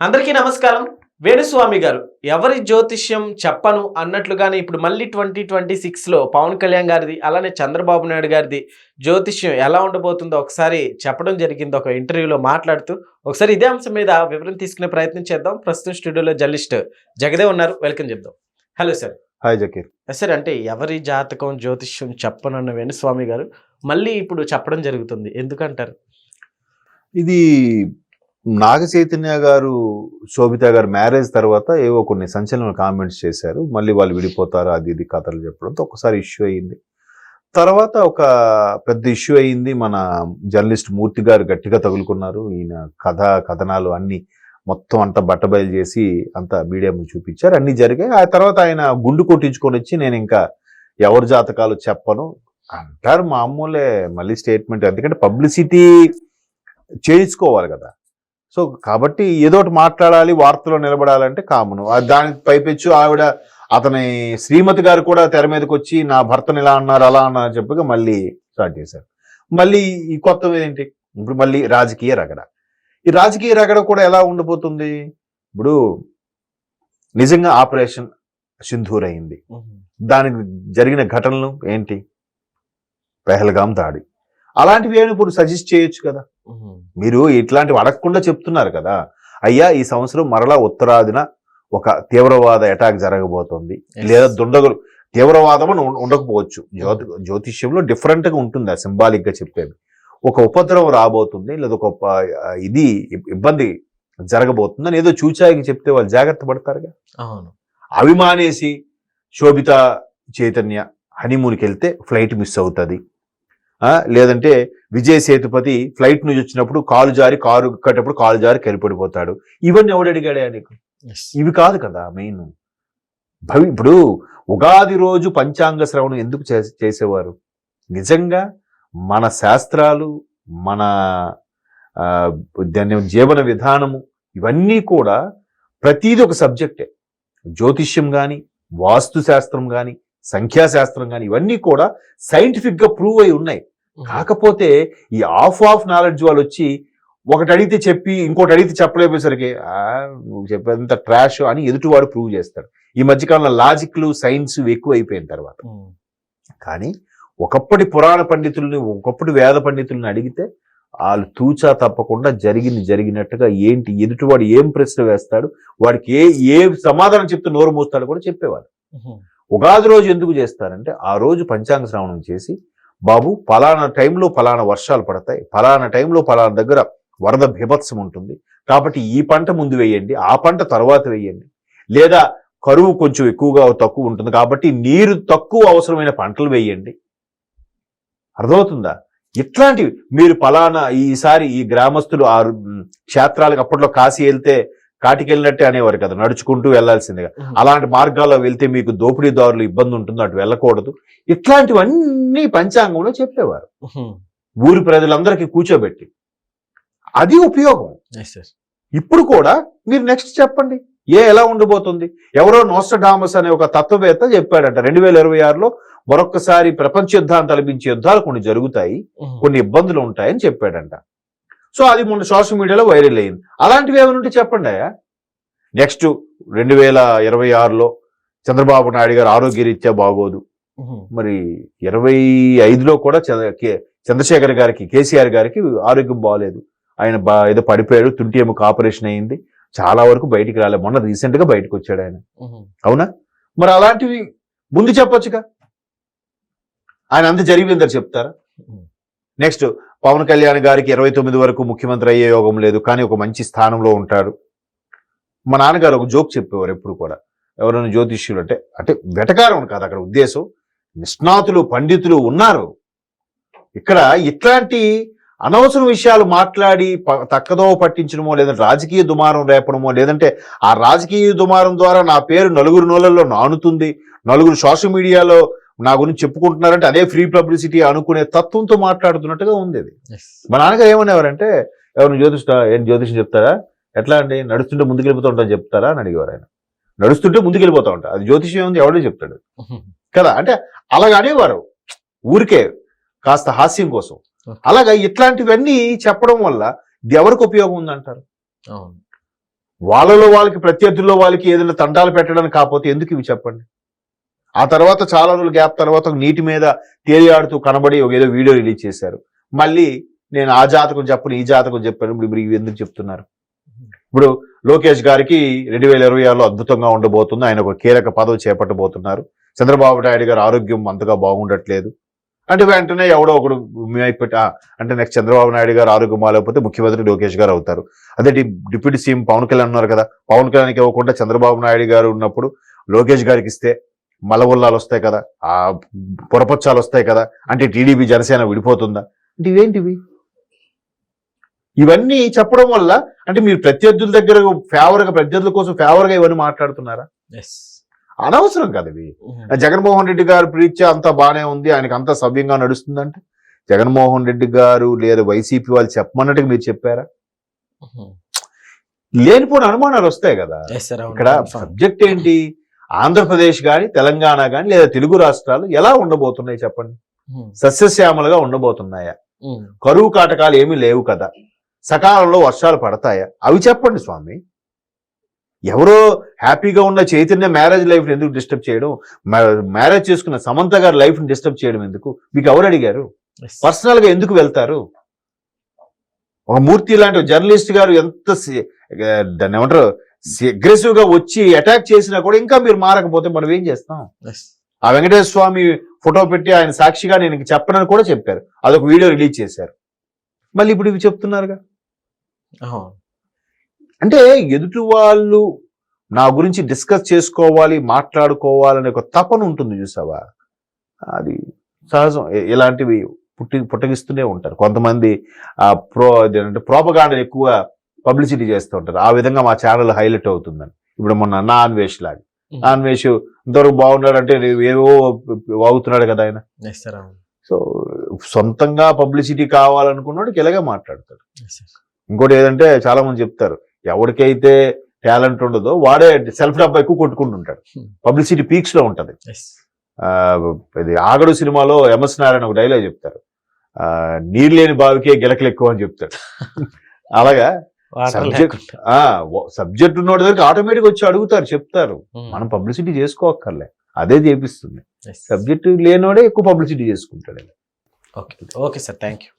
అందరికీ నమస్కారం. వేణుస్వామి గారు ఎవరి జ్యోతిష్యం చెప్పను అన్నట్లుగానే ఇప్పుడు మళ్ళీ ట్వంటీ ట్వంటీ సిక్స్లో పవన్ కళ్యాణ్ గారిది అలానే చంద్రబాబు నాయుడు గారిది జ్యోతిష్యం ఎలా ఉండబోతుందో ఒకసారి చెప్పడం జరిగింది ఒక ఇంటర్వ్యూలో మాట్లాడుతూ ఒకసారి ఇదే అంశం మీద వివరణ తీసుకునే ప్రయత్నం చేద్దాం. ప్రస్తుతం స్టూడియోలో జర్నలిస్ట్ జగదే ఉన్నారు. వెల్కమ్ చెప్దాం. Hello sir. Hi Zakir. Sir అంటే ఎవరి జాతకం జ్యోతిష్యం చెప్పనన్న వేణుస్వామి గారు మళ్ళీ ఇప్పుడు చెప్పడం జరుగుతుంది. ఎందుకంటారు? ఇది నాగ చైతన్య గారు శోభిత గారు మ్యారేజ్ తర్వాత ఏవో కొన్ని సంచలన కామెంట్స్ చేశారు. మళ్ళీ వాళ్ళు విడిపోతారు? అది ఇది కథలు చెప్పడంతో ఒకసారి ఇష్యూ అయింది తర్వాత ఒక పెద్ద ఇష్యూ అయింది మన జర్నలిస్ట్ మూర్తి గారు గట్టిగా తగులుకున్నారు. ఈయన కథ కథనాలు అన్ని మొత్తం అంతా బట్టబయలు చేసి అంతా మీడియా ముందు చూపించారు. అన్ని జరిగాయి. ఆ తర్వాత ఆయన గుండు కొట్టించుకొని వచ్చి నేను ఇంకా ఎవరి జాతకాలు చెప్పను అంటారు. మామూలే మళ్ళీ స్టేట్మెంట్. ఎందుకంటే పబ్లిసిటీ చేయించుకోవాలి కదా. సో కాబట్టి ఏదో ఒకటి మాట్లాడాలి వార్తలో నిలబడాలంటే కామను. ఆ దానికి పైపెచ్చు ఆవిడ అతని శ్రీమతి గారు కూడా తెర మీదకి వచ్చి నా భర్తను ఇలా అన్నారు అలా అన్నారు చెప్పగా మళ్ళీ స్టార్ట్ చేశారు. మళ్ళీ ఈ కొత్త ఏంటి? ఇప్పుడు మళ్ళీ రాజకీయ రగడ. ఈ రాజకీయ రగడ కూడా ఎలా ఉండబోతుంది ఇప్పుడు నిజంగా ఆపరేషన్ సింధూర్ అయింది దానికి జరిగిన ఘటనలు ఏంటి? పెహల్గాం దాడి. అలాంటివి ఏమైనా ఇప్పుడు సజెస్ట్ చేయొచ్చు కదా. మీరు ఇట్లాంటివి అడగకుండా చెప్తున్నారు కదా. అయ్యా ఈ సంవత్సరం మరలా ఉత్తరాదిన ఒక తీవ్రవాద అటాక్ జరగబోతోంది. లేదా దుండగులు తీవ్రవాదం అని ఉండకపోవచ్చు. జ్యోతి జ్యోతిష్యంలో different గా ఉంటుంది ఆ symbolic గా చెప్పేది. ఒక ఉపద్రవం రాబోతుంది లేదా ఒక ఇది ఇబ్- ఇబ్బంది జరగబోతుంది అని ఏదో చూచాయికి చెప్తే వాళ్ళు జాగ్రత్త పడతారుగా. అవును. అవి మానేసి శోభిత చైతన్య హనీమూన్కి వెళ్తే ఫ్లైట్ మిస్ అవుతుంది. లేదంటే విజయ్ సేతుపతి ఫ్లైట్ నుంచి వచ్చినప్పుడు కాలు జారి కారు కట్టేప్పుడు కాలు జారి కెరిపడిపోతాడు. ఇవన్నీ ఎవడు అడిగాడే నీకు? ఇవి కాదు కదా మెయిన్. భవి ఇప్పుడు ఉగాది రోజు పంచాంగ శ్రవణం ఎందుకు చే- చేసేవారు? నిజంగా మన శాస్త్రాలు మన దాని జీవన విధానము ఇవన్నీ కూడా ప్రతిదీ ఒక సబ్జెక్టే. జ్యోతిష్యం కానీ వాస్తు శాస్త్రం కానీ సంఖ్యాశాస్త్రం కానీ ఇవన్నీ కూడా సైంటిఫిక్గా ప్రూవ్ అయి ఉన్నాయి. కాకపోతే ఈ ఆఫ్ ఆఫ్ నాలెడ్జ్ వాళ్ళు వచ్చి ఒకటి అడిగితే చెప్పి ఇంకోటి అడిగితే చెప్పలేకపోయేసరికి "ఆ, నువ్వు చెప్పేంత ట్రాష్ అని ఎదుటివాడు ప్రూవ్ చేస్తాడు. ఈ మధ్యకాలంలో లాజిక్లు సైన్స్ ఎక్కువ అయిపోయిన తర్వాత. కానీ ఒకప్పటి పురాణ పండితుల్ని ఒకప్పటి వేద పండితుల్ని అడిగితే వాళ్ళు తూచా తప్పకుండా జరిగింది జరిగినట్టుగా ఏంటి ఎదుటివాడు ఏం ప్రశ్న వేస్తాడు వాడికి ఏ ఏ సమాధానం చెప్తే నోరు మూస్తాడు కూడా చెప్పేవాడు ఉగాది రోజు ఎందుకు చేస్తారంటే ఆ రోజు పంచాంగ శ్రవణం చేసి బాబు పలానా టైంలో పలానా వర్షాలు పడతాయి. పలానా టైంలో పలానా దగ్గర వరద బీభత్సం ఉంటుంది. కాబట్టి ఈ పంట ముందు వేయండి ఆ పంట తర్వాత వేయండి. లేదా కరువు కొంచెం ఎక్కువగా తక్కువ ఉంటుంది కాబట్టి నీరు తక్కువ అవసరమైన పంటలు వేయండి. అర్థమవుతుందా? ఇట్లాంటివి మీరు పలానా ఈసారి ఈ గ్రామస్తులు ఆ క్షేత్రాలకు అప్పట్లో కాశీ వెళ్తే కాటికి వెళ్ళినట్టే అనేవారు కదా నడుచుకుంటూ వెళ్ళాల్సిందిగా అలాంటి మార్గాల్లో వెళ్తే మీకు దోపిడీదారులు ఇబ్బంది ఉంటుంది అటు వెళ్ళకూడదు. ఇట్లాంటివన్నీ పంచాంగంలో చెప్పేవారు. ఊరి ప్రజలందరికీ కూర్చోబెట్టి. అది ఉపయోగం. ఇప్పుడు కూడా మీరు నెక్స్ట్ చెప్పండి. ఏ ఎలా ఉండబోతుంది ఎవరో నోస్టడామస్ అనే ఒక తత్వవేత్త చెప్పాడంట రెండు వేల ఇరవై ఆరులో మరొకసారి ప్రపంచ యుద్ధాన్ని తలపించే యుద్ధాలు కొన్ని జరుగుతాయి కొన్ని ఇబ్బందులు ఉంటాయని చెప్పాడంట. సో అది మొన్న సోషల్ మీడియాలో వైరల్ అయింది. అలాంటివి ఏమైనా ఉంటే చెప్పండి అయ్యా. నెక్స్ట్ రెండు వేల ఇరవై ఆరులో చంద్రబాబు నాయుడు గారు ఆరోగ్యరీత్యా బాగోదు. మరి ఇరవై ఐదులో కూడా చంద్రశేఖర్ గారికి కేసీఆర్ గారికి ఆరోగ్యం బాగాలేదు. ఆయన బా ఏదో పడిపోయాడు తుంటి ఎముక ఆపరేషన్ అయింది. చాలా వరకు బయటికి రాలేదు మొన్న రీసెంట్గా బయటకు వచ్చాడు ఆయన. అవునా? మరి అలాంటివి ముందు చెప్పొచ్చుగా. ఆయన అంత జరిగిందని చెప్తారా? నెక్స్ట్ పవన్ కళ్యాణ్ గారికి ఇరవై తొమ్మిది వరకు ముఖ్యమంత్రి అయ్యే యోగం లేదు కానీ ఒక మంచి స్థానంలో ఉంటాడు. మా నాన్నగారు ఒక జోక్ చెప్పేవారు ఎప్పుడు కూడా. ఎవరైనా జ్యోతిష్యులు అంటే అంటే వెటకారం కాదు అక్కడ ఉద్దేశం. నిష్ణాతులు పండితులు ఉన్నారు. ఇక్కడ ఇట్లాంటి అనవసర విషయాలు మాట్లాడి తక్కదో పట్టించడమో లేదంటే రాజకీయ దుమారం రేపడమో లేదంటే ఆ రాజకీయ దుమారం ద్వారా నా పేరు నలుగురు నోళ్ళల్లో నానుతుంది. నలుగురు సోషల్ మీడియాలో నా గురించి చెప్పుకుంటున్నారంటే అదే ఫ్రీ పబ్లిసిటీ అనుకునే తత్వంతో మాట్లాడుతున్నట్టుగా ఉంది అది. మా నాన్నగారు ఏమనేవారంటే ఎవరు జ్యోతిష్ట ఏం జ్యోతిషం చెప్తారా? ఎట్లా అండి? నడుస్తుంటే ముందుకెళ్ళిపోతూ ఉంటా చెప్తారా? అని అడిగేవారు ఆయన. నడుస్తుంటే ముందుకెళ్ళిపోతా ఉంటా. అది జ్యోతిషం ఉంది ఎవడో చెప్తాడు. కదా? అంటే అలాగ అనేవారు. ఊరికే కాస్త హాస్యం కోసం. అలాగా ఇట్లాంటివన్నీ చెప్పడం వల్ల ఇది ఎవరికి ఉపయోగం ఉందంటారు? వాళ్ళలో వాళ్ళకి ప్రత్యర్థుల్లో వాళ్ళకి ఏదైనా తంటాలు పెట్టడానికి కాకపోతే ఎందుకు ఇవి చెప్పండి? ఆ తర్వాత చాలా రోజుల గ్యాప్ తర్వాత నీటి మీద తేలియాడుతూ కనబడి ఒక ఏదో వీడియో రిలీజ్ చేశారు. మళ్ళీ నేను ఆ జాతకం చెప్పను ఈ జాతకం చెప్పాను. ఇప్పుడు ఇప్పుడు ఎందుకు చెప్తున్నారు? ఇప్పుడు లోకేష్ గారికి రెండు వేల ఇరవై ఆరులో అద్భుతంగా ఉండబోతుంది. ఆయన ఒక కీలక పదవి చేపట్టబోతున్నారు. చంద్రబాబు నాయుడు గారు ఆరోగ్యం అంతగా బాగుండట్లేదు. అంటే వెంటనే ఎవడో ఒకడు అయిపోయి అంటే నెక్స్ట్ చంద్రబాబు నాయుడు గారు ఆరోగ్యం బాగాలేకపోతే ముఖ్యమంత్రి లోకేష్ గారు అవుతారు. అదే డిప్యూటీ సీఎం పవన్ కళ్యాణ్ ఉన్నారు కదా. పవన్ కళ్యాణ్కి ఇవ్వకుండా చంద్రబాబు నాయుడు గారు ఉన్నప్పుడు లోకేష్ గారికి ఇస్తే మలబుల్లాలు వస్తాయి కదా? ఆ పొరపచ్చాలు వస్తాయి కదా? అంటే టీడీపీ జనసేన విడిపోతుందా? అంటే ఇవేంటివి? ఇవన్నీ చెప్పడం వల్ల అంటే మీరు ప్రత్యర్థుల దగ్గర ఫేవర్గా ప్రత్యర్థుల కోసం ఫేవర్గా ఇవన్నీ మాట్లాడుతున్నారా? అనవసరం కదా ఇవి. జగన్మోహన్ రెడ్డి గారు ప్రీత్యా అంతా బానే ఉంది ఆయనకి అంతా సవ్యంగా నడుస్తుందంటే? జగన్మోహన్ రెడ్డి గారు లేదా వైసీపీ వాళ్ళు చెప్పమన్నట్టుగా మీరు చెప్పారా? లేనిపోయిన అనుమానాలు వస్తాయి కదా. ఇక్కడ సబ్జెక్ట్ ఏంటి? ఆంధ్రప్రదేశ్ కానీ తెలంగాణ కానీ లేదా తెలుగు రాష్ట్రాలు ఎలా ఉండబోతున్నాయి చెప్పండి? సస్యశ్యామలుగా ఉండబోతున్నాయా? కరువు కాటకాలు ఏమీ లేవు కదా. సకాలంలో వర్షాలు పడతాయా? అవి చెప్పండి స్వామి. ఎవరో హ్యాపీగా ఉన్న చైతన్య మ్యారేజ్ లైఫ్ ఎందుకు డిస్టర్బ్ చేయడం? మ్యారేజ్ చేసుకున్న సమంత గారి లైఫ్ని డిస్టర్బ్ చేయడం ఎందుకు? మీకు ఎవరు అడిగారు? పర్సనల్గా ఎందుకు వెళ్తారు? ఒక మూర్తి లాంటి జర్నలిస్ట్ గారు ఎంత ఏమంటారు? అగ్రెసివ్గా వచ్చి అటాక్ చేసినా కూడా ఇంకా మీరు మారకపోతే మనం ఏం చేస్తాం? ఆ వెంకటేశ్వర స్వామి ఫోటో పెట్టి ఆయన సాక్షిగా నేను చెప్పనని కూడా చెప్పారు. అదొక వీడియో రిలీజ్ చేశారు. మళ్ళీ ఇప్పుడు ఇవి చెప్తున్నారుగా? అంటే ఎదుటి వాళ్ళు నా గురించి డిస్కస్ చేసుకోవాలి మాట్లాడుకోవాలనే ఒక తపన ఉంటుంది చూసావా? అది సహజం. ఇలాంటివి పుట్టి పుట్టగిస్తూనే ఉంటారు. కొంతమంది ఆ ప్రో అంటే ప్రోపగాండ ఎక్కువ పబ్లిసిటీ చేస్తూ ఉంటారు. ఆ విధంగా మా ఛానల్ హైలైట్ అవుతుందని. ఇప్పుడు మొన్న నా అన్వేష్ లాగా. నా అన్వేష్ ఇంతవరకు బాగున్నాడు అంటే ఏవో వాగుతున్నాడు కదా ఆయన. సో సొంతంగా పబ్లిసిటీ కావాలనుకున్నాడు ఇలాగే మాట్లాడతాడు. ఇంకోటి ఏదంటే చాలా మంది చెప్తారు ఎవరికైతే టాలెంట్ ఉండదో వాడే సెల్ఫ్ డబ్బా ఎక్కువ కొట్టుకుంటుంటాడు Hmm. పబ్లిసిటీ పీక్స్లో ఉంటది ఇది ఆగడు సినిమాలో ఎంఎస్ నారాయణ ఒక డైలాగ్ చెప్తారు. నీరు లేని బావికే గిలకలు ఎక్కువ అని చెప్తాడు. అలాగా? సబ్జెక్ట్ ఉన్నోడి దగ్గర ఆటోమేటిక్ వచ్చి అడుగుతారు చెప్తారు. మనం పబ్లిసిటీ చేసుకోక్కర్లే. అదే చేపిస్తుంది. సబ్జెక్ట్ లేనోడే ఎక్కువ పబ్లిసిటీ చేసుకుంటాడు. Okay okay sir thank you